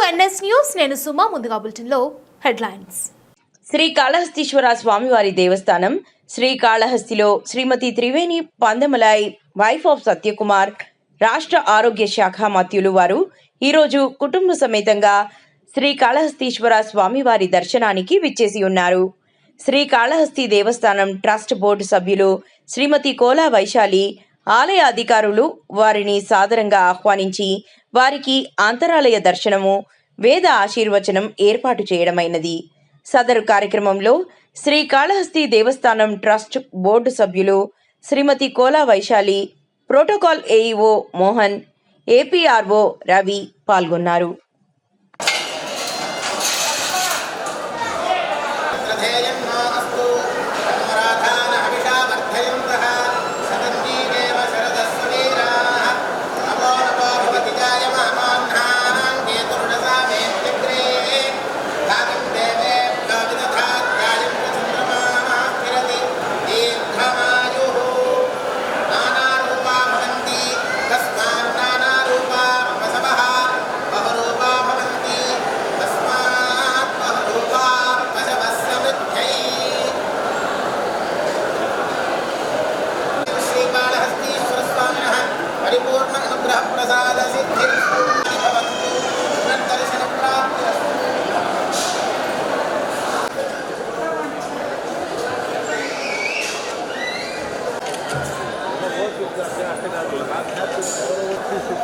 NS news నేను సుమా ముందుగా బులెటిన్లో హెడ్లైన్స్. శ్రీ కాళహస్తీశ్వర స్వామివారి దేవస్థానం శ్రీ కాళహస్తిలో శ్రీమతి త్రివేణి పందమలాయ్ వైఫ్ ఆఫ్ సత్యకుమార్ రాష్ట్ర ఆరోగ్య శాఖ మత్యులు వారు. ఈరోజు కుటుంబ సమేతంగా శ్రీ కాళహస్తీశ్వర స్వామివారి దర్శనానికి విచ్చేసి ఉన్నారు. శ్రీ కాళహస్తి దేవస్థానం ట్రస్ట్ బోర్డు సభ్యులు శ్రీమతి కోలా వైశాలి ఆలయ అధికారులు వారిని సాదరంగా ఆహ్వానించి వారికి అంతరాలయ దర్శనము వేద ఆశీర్వచనం ఏర్పాటు చేయడమైనది. సదరు కార్యక్రమంలో శ్రీ కాళహస్తి దేవస్థానం ట్రస్ట్ బోర్డు సభ్యులు Shrimati Kola Vaishali protocol AEO Mohan APRO Ravi పాల్గొన్నారు. Thank you.